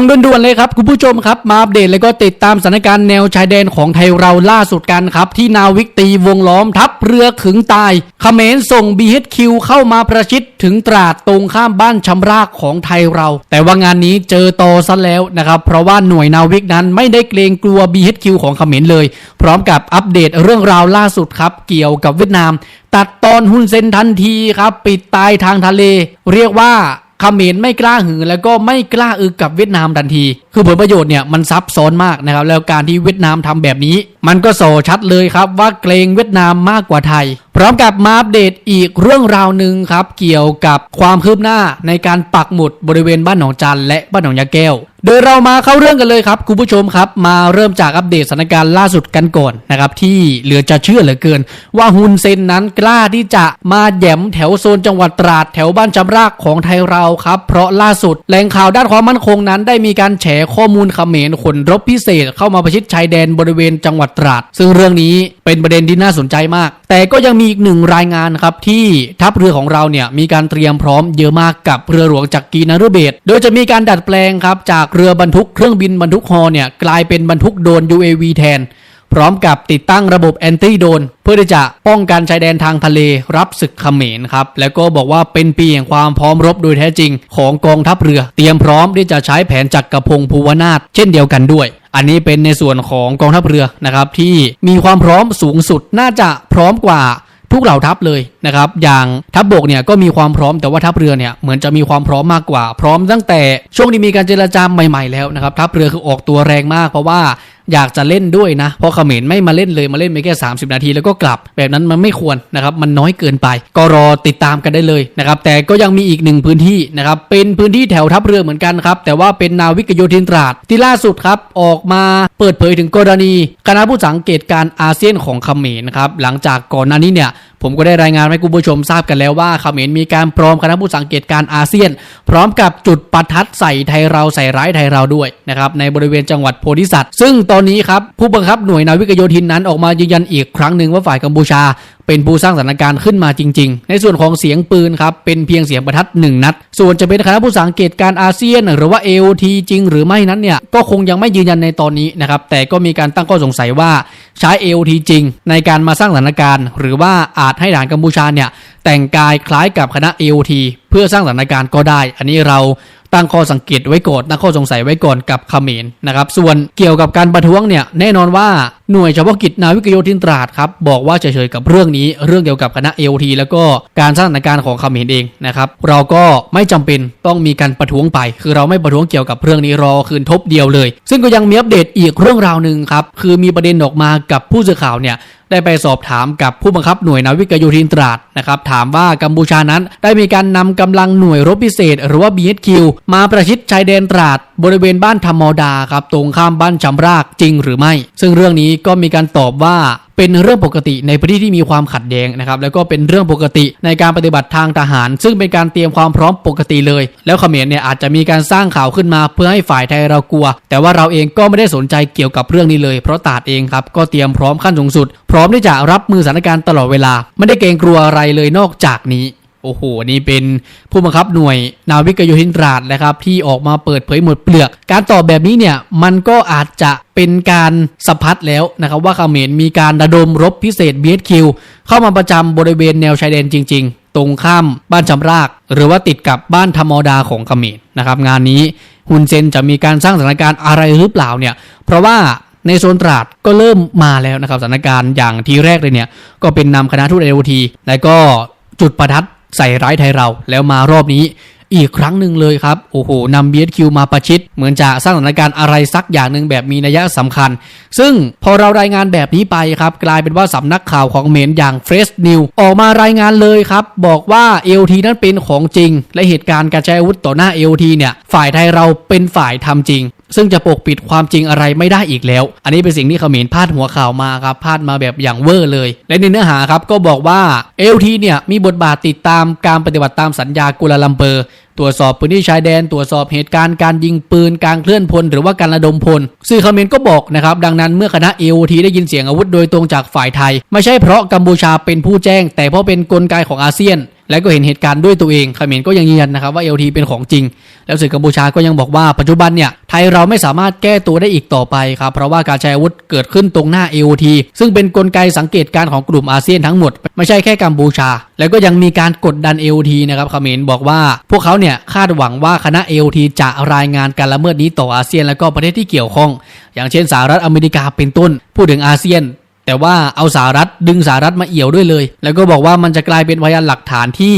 ฟังด่วนๆเลยครับคุณผู้ชมครับมาอัปเดตแล้วก็ติดตามสถานการณ์แนวชายแดนของไทยเราล่าสุดกันครับ ที่นาวิกตีวงล้อมทัพเรือขึงตายเขมรส่ง BHQ เข้ามาประชิดถึงตราดตรงข้ามบ้านชำรากของไทยเรา แต่ว่างานนี้เจอตอซะแล้วนะครับ เพราะว่าหน่วยนาวิกนั้นไม่ได้เกรงกลัว BHQ ของเขมรเลย พร้อมกับอัปเดตเรื่องราวล่าสุดครับ เกี่ยวกับเวียดนาม ตัดตอนฮุนเซนทันทีครับ ปิดตายทางทะเล เรียกว่า เขมรไม่กล้าหือแล้วก็ไม่กล้าอึกกับเวียดนามทันที คือผลประโยชน์เนี่ยมันซับซ้อนมากนะครับแล้วการที่เวียดนามทำแบบนี้ มันก็โซชัดเลยครับว่าเกรงเวียดนามมากกว่าไทย พร้อมกับมาอัปเดตอีกเรื่องราวหนึ่งครับ เกี่ยวกับความคืบหน้าในการปักหมุดบริเวณบ้านหนองจันและบ้านหนองยาแก้ว โดยเรามาเข้าเรื่องกันเลยครับคุณผู้ชมครับ มาเริ่มจากอัปเดตสถานการณ์ล่าสุดกันก่อนนะครับ ที่เหลือจะเชื่อเหลือเกิน ว่าฮุนเซนนั้นกล้าที่จะมาแย่มแถวโซนจังหวัดตราดแถวบ้านจำรากของไทยเราครับ เพราะล่าสุดแหล่งข่าวด้านความมั่นคงนั้นได้มีการแฉข้อมูลขเขมรขนรบพิเศษเข้ามาประชิดชายแดนบริเวณจังหวัดตราด ซึ่งเรื่องนี้เป็นประเด็นที่น่าสนใจมาก แต่ก็ยังมีอีกหนึ่งรายงานครับที่ทัพเรือของเราเนี่ยมีการเตรียมพร้อมเยอะมากกับเรือหลวงจักรีนฤเบศโดยจะมีการดัดแปลงครับจากรือบรรทุกเครื่องบินบรรทุกฮอเนี่ยกลายเป็นบรรทุกโดน UAV แทน พร้อมกับติดตั้งระบบแอนตี้โดน เพื่อที่จะป้องกันชายแดนทางทะเลรับศึกเขมรครับ แล้วก็บอกว่าเป็นปีแห่งความพร้อมรบโดยแท้จริงของกองทัพเรือ เตรียมพร้อมที่จะใช้แผนจักรพงศ์ภูวนาถเช่นเดียวกันด้วยอันนี้เป็นในส่วนของกองทัพเรือนะครับที่มีความพร้อมสูงสุดน่าจะพร้อมกว่า ทุกเหล่าทัพเลยนะครับ อย่างทัพบบกเนี่ยก็มีความพร้อมแต่ว่าทัพเรือเนี่ยเหมือนจะมีความพร้อมมากกว่า พร้อมตั้งแต่ช่วงที่มีการเจรจาใหม่ๆแล้วนะครับทัพเรือคือออกตัวแรงมากเพราะว่า อยากจะเล่นด้วยนะเพราะเขมรไม่มาเล่นเลยมาเล่นไปแค่ 30 นาทีแล้วก็กลับ แบบนั้นมันไม่ควรนะครับมันน้อยเกินไป ก็รอติดตามกันได้เลยนะครับแต่ก็ยังมีอีกหนึ่งพื้นที่นะครับเป็นพื้นที่แถวทัพเรือเหมือนกันครับแต่ว่าเป็นนาวิกโยธินตราดที่ล่าสุดครับออกมาเปิดเผยถึงกรณีคณะผู้สังเกตการณ์อาเซียนของเขมรนะครับหลังจากก่อนหน้านี้เนี่ยผมก็ได้รายงานให้คุณผู้ชมทราบกันแล้วว่าเขมรมีการปลอมคณะผู้สังเกตการณ์อาเซียน พร้อมกับจุดประทัดใส่ไทยเราใส่ร้ายไทยเราด้วยนะครับในบริเวณจังหวัดโพธิสัตว์ซึ่งตอนอนนี้ครับผู้บังคับหน่วยนาวิกโยธินนั้นออกมายืนยันอีกครั้งหนึ่งว่าฝ่ายกัมพูชา เป็นผู้สร้างสถานการณ์ขึ้นมาจริง ๆ ในส่วนของเสียงปืนครับเป็นเพียงเสียงประทัดหนึ่งนัด ส่วนจะเป็นคณะผู้สังเกตการอาเซียน หรือว่า AOT จริง หรือไม่นั้นเนี่ยก็คงยังไม่ยืนยันในตอนนี้นะครับแต่ก็มีการตั้งข้อสงสัยว่าใช้ AOT จริง ในการมาสร้างสถานการณ์ หรือว่าอาจให้ทหารกัมพูชาเนี่ยแต่งกายคล้ายกับคณะ AOT เพื่อสร้างสถานการณ์ก็ได้ อันนี้เรา ตั้งข้อสังเกตไว้ก่อนตั้งข้อสงสัยไว้ก่อนกับเขมรนะครับ ส่วนเกี่ยวกับการประท้วงเนี่ยแน่นอนว่าหน่วยเฉพาะกิจนาวิกโยธินตราดครับบอกว่าเฉยๆกับเรื่องนี้เรื่องเกี่ยวกับคณะ AOT แล้วก็การสร้างสถานการณ์ของเขมรเองนะครับเราก็ไม่จำเป็นต้องมีการประท้วงไป คือเราไม่ประท้วงเกี่ยวกับเรื่องนี้รอคืนทบเดียวเลย ซึ่งก็ยังมีอัปเดตอีกเรื่องราวหนึ่งครับคือมีประเด็นออกมากับผู้สื่อข่าวเนี่ย ได้ไปสอบถามกับผู้บังคับหน่วยนาวิกโยธินตราดนะครับถามว่ากัมพูชานั้นได้มีการนำกำลังหน่วยรบพิเศษ หรือว่า BHQ มาประชิดชายแดนตราด บริเวณบ้านธรรมดาครับตรงข้ามบ้านจำรากจริงหรือไม่ ซึ่งเรื่องนี้ก็มีการตอบว่า เป็นเรื่องปกติในพื้นที่ที่มีความขัดแย้งนะครับแล้วก็เป็นเรื่องปกติในการปฏิบัติทางทหาร ซึ่งเป็นการเตรียมความพร้อมปกติเลย แล้วเขมรเนี่ยอาจจะมีการสร้างข่าวขึ้นมาเพื่อให้ฝ่ายไทยเรากลัว แต่ว่าเราเองก็ไม่ได้สนใจเกี่ยวกับเรื่องนี้เลย เพราะตาดเองครับก็เตรียมพร้อมขั้นสูงสุด พร้อมที่จะรับมือสถานการณ์ตลอดเวลา ไม่ได้เกรงกลัวอะไรเลยนอกจากนี้ โอ้โห นี่เป็นผู้บังคับหน่วยนาวิกโยธินตราดนะครับ ที่ออกมาเปิดเผยหมดเปลือก การตอบแบบนี้เนี่ย มันก็อาจจะเป็นการสะพัดแล้วนะครับ ว่าเขมรมีการระดมรบพิเศษ BHQ เข้ามาประจำบริเวณแนวชายแดนจริง ๆ ตรงข้ามบ้านจำราก หรือว่าติดกับบ้านธรรมดาของเขมรนะครับ งานนี้ฮุนเซนจะมีการสร้างสถานการณ์อะไรหรือเปล่าเนี่ย เพราะว่าในโซนตราดก็เริ่มมาแล้วนะครับสถานการณ์อย่างทีแรกเลยเนี่ยก็เป็นนำคณะทูตเอโอทีและก็จุดประทัด ใส่ร้ายไทยเราแล้วมารอบนี้อีกครั้งหนึ่งเลยครับ โอ้โหนำ BSQ มาประชิด เหมือนจะสร้างสถานการณ์อะไรสักอย่างหนึ่งแบบมีนัยสำคัญ ซึ่งพอเรารายงานแบบนี้ไปครับ กลายเป็นว่าสำนักข่าวของเมรอย่าง Fresh News ออกมารายงานเลยครับ บอกว่า LT นั้นเป็นของจริง และเหตุการณ์การใช้อาวุธต่อหน้า LT เนี่ย ฝ่ายไทยเราเป็นฝ่ายทำจริง ซึ่งจะปกปิดความจริงอะไรไม่ได้อีกแล้ว อันนี้เป็นสิ่งที่เขมรพาดหัวข่าวมาครับพาดมาแบบอย่างเวอร์เลย และในเนื้อหาครับก็บอกว่า LT เนี่ยมีบทบาทติดตามการปฏิบัติตามสัญญากุลาลัมเปอร์ตรวจสอบพื้นที่ชายแดนตรวจสอบเหตุการณ์การยิงปืนการเคลื่อนพลหรือว่าการระดมพลสื่อเขมรก็บอกนะครับ ดังนั้นเมื่อคณะ AOT ได้ยินเสียงอาวุธโดยตรงจากฝ่ายไทย ไม่ใช่เพราะกัมพูชาเป็นผู้แจ้ง แต่เพราะเป็นกลไกของอาเซียน และก็เห็นเหตุการณ์ด้วยตัวเองเขมรก็ยังยืนยันนะครับว่า LT เป็นของจริง แล้วสื่อกัมพูชาก็ยังบอกว่าปัจจุบันเนี่ยไทยเราไม่สามารถแก้ตัวได้อีกต่อไปครับเพราะว่าการใช้อาวุธเกิดขึ้นตรงหน้า AOT ซึ่งเป็นนกลไกสังเกตการณ์ของกลุ่มอาเซียนทั้งหมด ไม่ใช่แค่กัมพูชา แล้วก็ยังมีการกดดัน AOT นะครับเขมรบอกว่าพวกเขาเนี่ยคาดหวังว่าคณะ AOT จะรายงานการละเมิดนี้ต่ออาเซียนและก็ประเทศที่เกี่ยวข้อง อย่างเช่นสหรัฐอเมริกาเป็นต้น พูดถึงอาเซียน แต่ว่าเอาสหรัฐดึงสหรัฐมาเอี่ยวด้วยเลย แล้วก็บอกว่ามันจะกลายเป็นพยานหลักฐานที่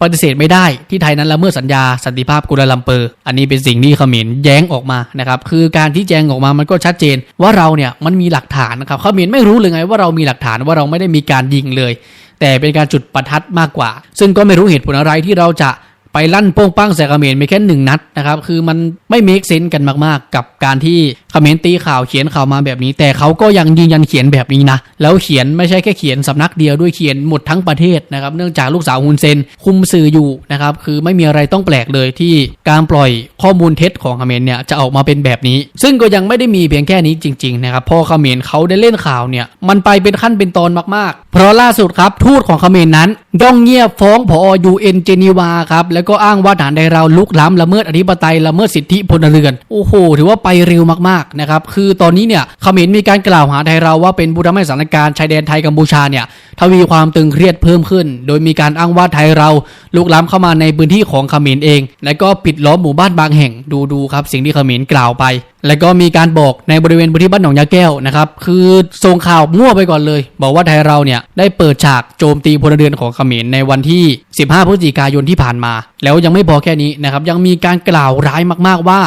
ปฏิเสธไม่ได้ที่ไทยนั้นละเมิดสัญญาสันติภาพกุลาลัมเปอร์ อันนี้เป็นสิ่งที่เขมรแย้งออกมานะครับคือการที่แจ้งออกมามันก็ชัดเจนว่าเราเนี่ยมันมีหลักฐานนะครับเขมรไม่รู้เลยไงว่าเรามีหลักฐานว่าเราไม่ได้มีการยิงเลย แต่เป็นการจุดประทัดมากกว่า ซึ่งก็ไม่รู้เหตุผลอะไรที่เราจะ ไปลั่นโป้งปังใส่เขมรไม่แค่หนึ่งนัดนะครับ คือมันไม่เมคเซนส์กันมากๆ กับการที่เขมรตีข่าวเขียนข่าวมาแบบนี้ แต่เขาก็ยังยืนยันเขียนแบบนี้นะ แล้วเขียนไม่ใช่แค่เขียนสำนักเดียวด้วยเขียนหมดทั้งประเทศนะครับ เนื่องจากลูกสาวฮุนเซนคุมสื่ออยู่นะครับ คือไม่มีอะไรต้องแปลกเลยที่การปล่อยข้อมูลเท็จของเขมรเนี่ยจะออกมาเป็นแบบนี้ ซึ่งก็ยังไม่ได้มีเพียงแค่นี้จริงๆนะครับพอเขมรเขาได้เล่นข่าวเนี่ยมันไปเป็นขั้นเป็นตอนมากๆ เพราะล่าสุดครับทูตของเขมรนั้นย่องเงียบฟ้องผอยูเอ็นเจนีวาครับแล้วแล้วก็อ้างว่าฐานใดเราลุกล้ำละเมิดอธิปไตยละเมิดสิทธิพลเรือน โอ้โห ถือว่าไปเร็วมากๆนะครับ คือตอนนี้เนี่ยเขมรมีการกล่าวหาไทยเราว่าเป็นผู้ทำให้สถานการณ์ชายแดนไทยกัมพูชาเนี่ยทวีความตึงเครียดเพิ่มขึ้น โดยมีการอ้างว่าไทยเราลุกล้ำเข้ามาในพื้นที่ของเขมรเอง และก็ปิดล้อมหมู่บ้านบางแห่งดูดูครับสิ่งที่เขมรกล่าวไป แล้วก็มีการบอกในบริเวณพื้นที่บ้านหนองยาแก้วนะครับ คือส่งข่าวมั่วไปก่อนเลย บอกว่าไทยเราเนี่ยได้เปิดฉากโจมตีพลเรือนของเขมรในวันที่ 15 พฤศจิกายนที่ผ่านมา แล้วยังไม่พอแค่นี้นะครับ ยังมีการกล่าวร้ายมาก ๆว่า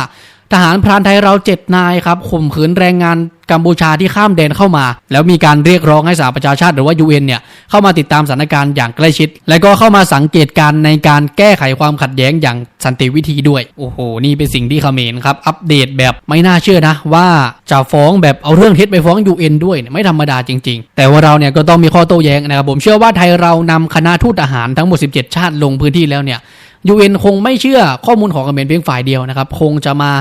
ทหารพรานไทยเราเจ็ดนายครับข่มขืนแรงงานกัมพูชาที่ข้ามแดนเข้ามา แล้วมีการเรียกร้องให้สหประชาชาติหรือว่า UN เนี่ยเข้ามาติดตามสถานการณ์อย่างใกล้ชิด และก็เข้ามาสังเกตการณ์ในการแก้ไขความขัดแย้งอย่างสันติวิธีด้วย โอ้โห นี่เป็นสิ่งที่เขมรครับ อัปเดตแบบไม่น่าเชื่อนะ ว่าจะฟ้องแบบเอาเรื่องเท็จไปฟ้อง UN ด้วยยไม่ธรรมดาจริง ๆ แต่ว่าเราเนี่ยก็ต้องมีข้อโต้แย้งนะครับผมเชื่อว่าไทยเรานำคณะทูตทหารทั้งหมด 17 ชาติลงพื้นที่แล้วเนี่ย UN คงไม่เชื่อข้อมูลของเขมรเพียงฝ่ายเดียวนะครับ คงจะมา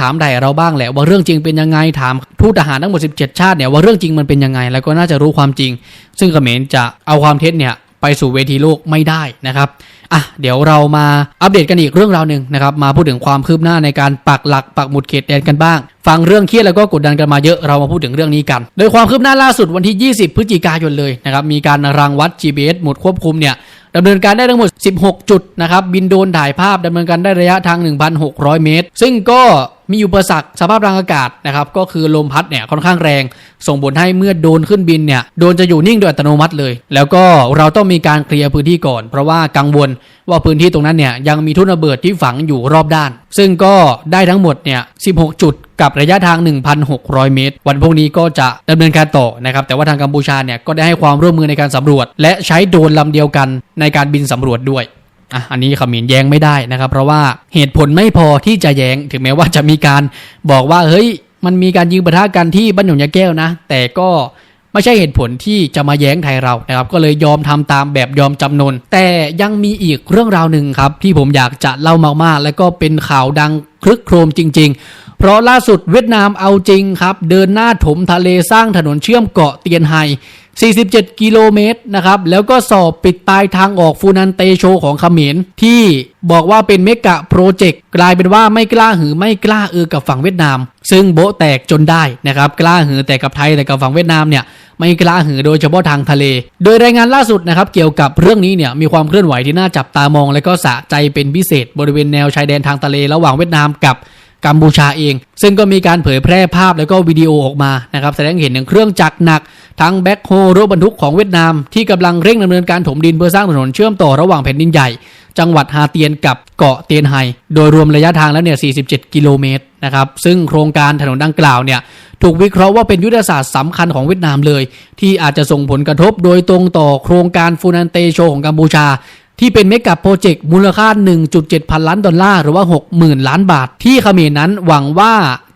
ถามไดเราบ้างแหละว่าเรื่องจริงเป็นยังไงถามทูตทหารทั้งหมด 17 ชาติเนี่ยว่าเรื่องจริงมันเป็นยังไง แล้วก็น่าจะรู้ความจริง ซึ่งเขมรจะเอาความเท็จเนี่ย ไปสู่เวทีโลกไม่ได้นะครับอะเดี๋ยวเรามาอัปเดตกันอีกเรื่องราวหนึ่งนะครับ มาพูดถึงความคืบหน้าในการปักหลักปักหมุดเขตแดนกันบ้าง ฟังเรื่องเครียดแล้วก็กดดันกันมาเยอะเรามาพูดถึงเรื่องนี้กัน โดยความคืบหน้าล่าสุดวันที่ 20 พฤศจิกายนเลยนะครับมีการรังวัด GPS หมุดควบคุมเนี่ยดำเนินการได้ทั้งหมด 16 จุดนะครับบินโดนถ่ายภาพดำเนินการได้ระยะทาง 1,600 เมตร ซึ่งก็ มีอุปสรรคสภาพทางอากาศนะครับก็คือลมพัดเนี่ยค่อนข้างแรง ส่งผลให้เมื่อโดนขึ้นบินเนี่ยโดนจะอยู่นิ่งโดยอัตโนมัติเลย แล้วก็เราต้องมีการเคลียร์พื้นที่ก่อน เพราะว่ากังวลว่าพื้นที่ตรงนั้นเนี่ยยังมีทุ่นระเบิดที่ฝังอยู่รอบด้าน ซึ่งก็ได้ทั้งหมดเนี่ย 16 จุดกับระยะทาง 1,600 เมตร วันพวกนี้ก็จะดำเนินการต่อนะครับ แต่ว่าทางกัมพูชาเนี่ยก็ได้ให้ความร่วมมือในการสำรวจ และใช้โดรนลำเดียวกันในการบินสำรวจด้วย อะอันนี้เขมรแย้งไม่ได้นะครับ เพราะว่าเหตุผลไม่พอที่จะแย้ง ถึงแม้ว่าจะมีการบอกว่าเฮ้ยมันมีการยิงปะทะกันที่บ้านหยงยาแก้วนะ แต่ก็ไม่ใช่เหตุผลที่จะมาแย้งไทยเรานะครับ ก็เลยยอมทำตามแบบยอมจำนน แต่ยังมีอีกเรื่องราวหนึ่งครับ ที่ผมอยากจะเล่ามากๆ และก็เป็นข่าวดังคลึกโครมจริงๆ เพราะล่าสุดเวียดนามเอาจริงครับ เดินหน้าถมทะเลสร้างถนนเชื่อมเกาะเตียนไฮ 47 กิโลเมตรนะครับ แล้วก็สอบปิดตายทางออกฟูนันเตโชของเขมร ที่บอกว่าเป็นเมกะโปรเจกต์กลายเป็นว่าไม่กล้าหือไม่กล้าเออกับฝั่งเวียดนาม ซึ่งโบแตกจนได้นะครับ กล้าหือแต่กับไทยแต่กับฝั่งเวียดนามเนี่ยไม่กล้าหือโดยเฉพาะทางทะเล โดยรายงานล่าสุดนะครับเกี่ยวกับเรื่องนี้เนี่ยมีความเคลื่อนไหวที่น่าจับตามอง และก็สะใจเป็นพิเศษบริเวณแนวชายแดนทางทะเลระหว่างเวียดนามกับ กัมพูชาเอง ซึ่งก็มีการเผยแพร่ภาพแล้วก็วิดีโอออกมานะครับแสดงเห็นถึงเครื่องจักรหนัก ทั้งแบ็คโฮรถบรรทุกของเวียดนาม ที่กำลังเร่งดำเนินการถมดินเพื่อสร้างถนนเชื่อมต่อระหว่างแผ่นดินใหญ่ จังหวัดฮาเตียนกับเกาะเตียนไฮโดยรวมระยะทางแล้วเนี่ย 47 กิโลเมตรนะครับซึ่งโครงการถนนดังกล่าวเนี่ยถูกวิเคราะห์ว่าเป็นยุทธศาสตร์สำคัญของเวียดนามเลย ที่อาจจะส่งผลกระทบโดยตรงต่อโครงการฟูนันเตโชของกัมพูชา ที่เป็นเมกะโปรเจกต์มูลค่า 1.7 พันล้านดอลลาร์หรือว่า 60,000 ล้านบาท ที่เขมรนั้นหวังว่า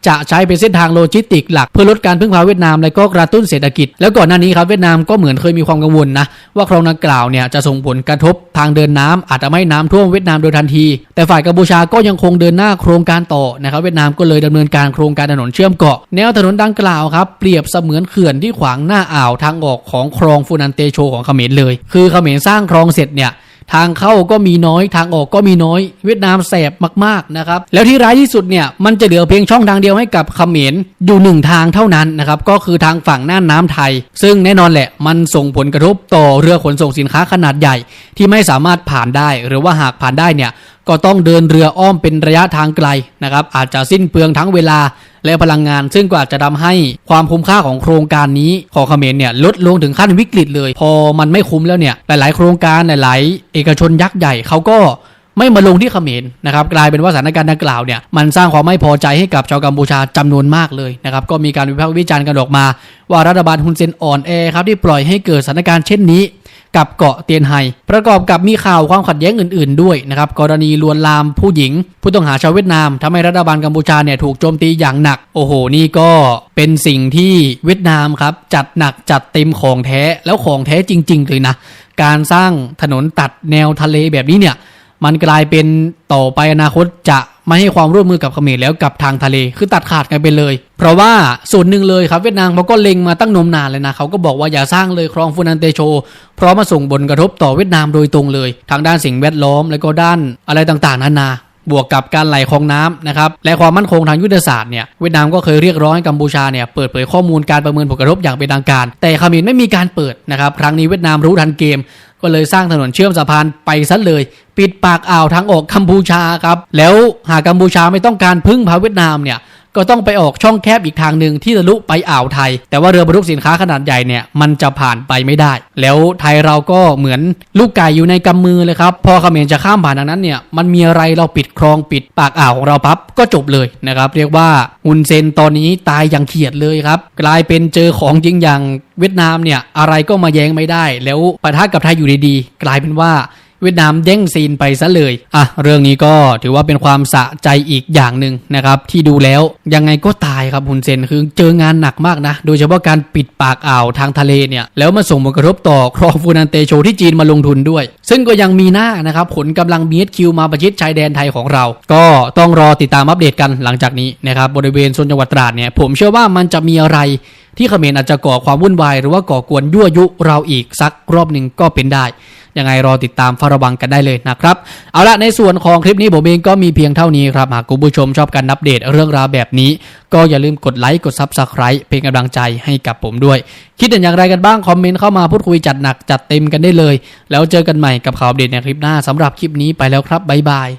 จะใช้เป็นเส้นทางโลจิสติกหลักเพื่อลดการพึ่งพาเวียดนามและก็กระตุ้นเศรษฐกิจ แล้วก่อนหน้านี้ครับเวียดนามก็เหมือนเคยมีความกังวลนะว่าโครงดังกล่าวเนี่ยจะส่งผลกระทบทางเดินน้ำอาจจะไม่น้ำท่วมเวียดนามโดยทันที แต่ฝ่ายกัมพูชาก็ยังคงเดินหน้าโครงการต่อนะครับเวียดนามก็เลยดำเนินการโครงการถนนเชื่อมเกาะ แนวถนนดังกล่าวครับเปรียบเสมือนเขื่อนที่ขวางหน้าอ่าวทางออกของคลองฟูนันเตโชของเขมรเลย คือเขมรสร้างคลองเสร็จเนี่ย ทางเข้าก็มีน้อย ทางออกก็มีน้อย เวียดนามแสบมากๆนะครับแล้วที่ร้ายที่สุดเนี่ยมันจะเหลือเพียงช่องทางเดียวให้กับเขมรอยู่หนึ่งทางเท่านั้นนะครับก็คือทางฝั่งน่านน้ำไทย ซึ่งแน่นอนแหละมันส่งผลกระทบต่อเรือขนส่งสินค้าขนาดใหญ่ ที่ไม่สามารถผ่านได้ หรือว่าหากผ่านได้เนี่ยก็ต้องเดินเรืออ้อมเป็นระยะทางไกลนะครับอาจจะสิ้นเปลืองทั้งเวลา และพลังงาน ซึ่งก็อาจจะทำให้ความคุ้มค่าของโครงการนี้ของเขมรเนี่ยลดลงถึงขั้นวิกฤตเลย พอมันไม่คุ้มแล้วเนี่ยหลาย ๆ โครงการหลาย ๆ เอกชนยักษ์ใหญ่เขาก็ไม่มาลงที่เขมรนะครับกลายเป็นว่าสถานการณ์ดังกล่าวเนี่ยมันสร้างความไม่พอใจให้กับชาวกัมพูชาจำนวนมากเลยนะครับก็มีการวิพากษ์วิจารณ์กันออกมา ว่ารัฐบาลฮุนเซนอ่อนแอครับที่ปล่อยให้เกิดสถานการณ์เช่นนี้ กับเกาะเตียนไฮประกอบกับมีข่าวความขัดแย้งอื่น ๆ ด้วยนะครับกรณีลวนลามผู้หญิง ผู้ต้องหาชาวเวียดนามทำให้รัฐบาลกัมพูชาเนี่ยถูกโจมตีอย่างหนัก โอ้โห นี่ก็เป็นสิ่งที่เวียดนามครับจัดหนักจัดเต็มของแท้แล้วของแท้จริง ๆ เลยนะ การสร้างถนนตัดแนวทะเลแบบนี้เนี่ยมันกลายเป็นต่อไปอนาคตจะ ไม่ให้ความร่วมมือกับเขมรแล้วกับทางทะเลคือตัดขาดกันไปเลย เพราะว่าส่วนหนึ่งเลยครับเวียดนามเขาก็เล็งมาตั้งนมนานเลยนะเขาก็บอกว่าอย่าสร้างเลยคลองฟูนันเตโช เพราะมาส่งผลกระทบต่อเวียดนามโดยตรงเลย ทางด้านสิ่งแวดล้อมแล้วก็ด้านอะไรต่างๆนานาบวกกับการไหลของน้ำนะครับและความมั่นคงทางยุทธศาสตร์เนี่ยเวียดนามก็เคยเรียกร้องให้กัมพูชาเนี่ยเปิดเผยข้อมูลการประเมินผลกระทบอย่างเป็นทางการ แต่เขมรไม่มีการเปิดนะครับครั้งนี้เวียดนามรู้ทันเกม ก็เลยสร้างถนนเชื่อมสะพานไปซะเลย ปิดปากอ่าวทางออกกัมพูชาครับ แล้วหากกัมพูชาไม่ต้องการพึ่งพาเวียดนามเนี่ย ก็ต้องไปออกช่องแคบอีกทางหนึ่งที่ทะลุไปอ่าวไทย แต่ว่าเรือบรรทุกสินค้าขนาดใหญ่เนี่ยมันจะผ่านไปไม่ได้ แล้วไทยเราก็เหมือนลูกไก่อยู่ในกำมือเลยครับ พอเขมรจะข้ามผ่านทางนั้นเนี่ยมันมีอะไรเราปิดคลองปิดปากอ่าวของเราปั๊บก็จบเลยนะครับ เรียกว่าฮุนเซนตอนนี้ตายอย่างเขียดเลยครับ กลายเป็นเจอของจริงอย่างเวียดนามเนี่ยอะไรก็มาแย้งไม่ได้ แล้วปะทะกับไทยอยู่ดีๆกลายเป็นว่า เวียดนามแย่งซีนไปซะเลยอะเรื่องนี้ก็ถือว่าเป็นความสะใจอีกอย่างหนึ่งนะครับที่ดูแล้วยังไงก็ตายครับฮุนเซนคือเจองานหนักมากนะ โดยเฉพาะการปิดปากอ่าวทางทะเลเนี่ยแล้วมาส่งผลกระทบต่อครองฟูนันเตโชที่จีนมาลงทุนด้วย ซึ่งก็ยังมีหน้านะครับขนกำลังมีเอคิวมาประชิดชายแดนไทยของเรา ก็ต้องรอติดตามอัปเดตกันหลังจากนี้นะครับบริเวณโซนจังหวัดตราดเนี่ยผมเชื่อว่ามันจะมีอะไร ที่เขมรอาจจะก่อความวุ่นวายหรือว่าก่อกวนยั่วยุเราอีกสักรอบหนึ่งก็เป็นได้ยังไงรอติดตามเฝ้าระวังกันได้เลยนะครับ เอาละในส่วนของคลิปนี้ผมเองก็มีเพียงเท่านี้ครับ หากคุณผู้ชมชอบการอัปเดตเรื่องราวแบบนี้ ก็อย่าลืมกดไลค์กด Subscribe เป็นกำลังใจให้กับผมด้วย คิดเห็นอย่างไรกันบ้าง คอมเมนต์เข้ามาพูดคุยจัดหนักจัดเต็มกันได้เลย แล้วเจอกันใหม่กับข่าวอัปเดในคลิปหน้าสำหรับคลิปนี้ไปแล้วครับบ๊ายบาย